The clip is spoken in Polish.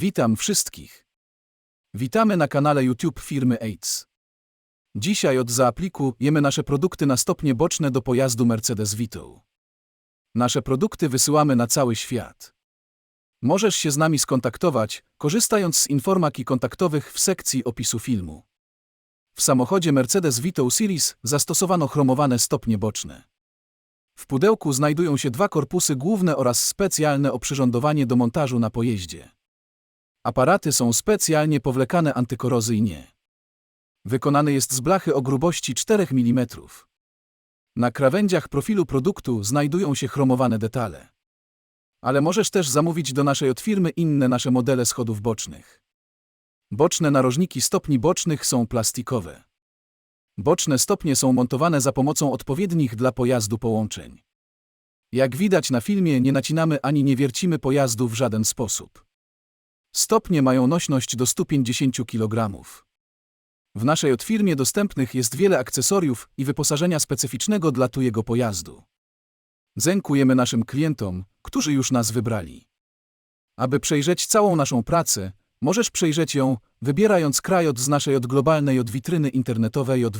Witam wszystkich. Witamy na kanale YouTube firmy AIDS. Dzisiaj od zaaplikujemy nasze produkty na stopnie boczne do pojazdu Mercedes Vito. Nasze produkty wysyłamy na cały świat. Możesz się z nami skontaktować, korzystając z informacji kontaktowych w sekcji opisu filmu. W samochodzie Mercedes Vito Series zastosowano chromowane stopnie boczne. W pudełku znajdują się dwa korpusy główne oraz specjalne oprzyrządowanie do montażu na pojeździe. Aparaty są specjalnie powlekane antykorozyjnie. Wykonany jest z blachy o grubości 4 mm. Na krawędziach profilu produktu znajdują się chromowane detale. Ale możesz też zamówić do naszej od firmy inne nasze modele schodów bocznych. Boczne narożniki stopni bocznych są plastikowe. Boczne stopnie są montowane za pomocą odpowiednich dla pojazdu połączeń. Jak widać na filmie, nie nacinamy ani nie wiercimy pojazdu w żaden sposób. Stopnie mają nośność do 150 kg. W naszej od firmie dostępnych jest wiele akcesoriów i wyposażenia specyficznego dla tujego pojazdu. Dziękujemy naszym klientom, którzy już nas wybrali. Aby przejrzeć całą naszą pracę, możesz przejrzeć ją, wybierając kraj od z naszej od globalnej od witryny internetowej od.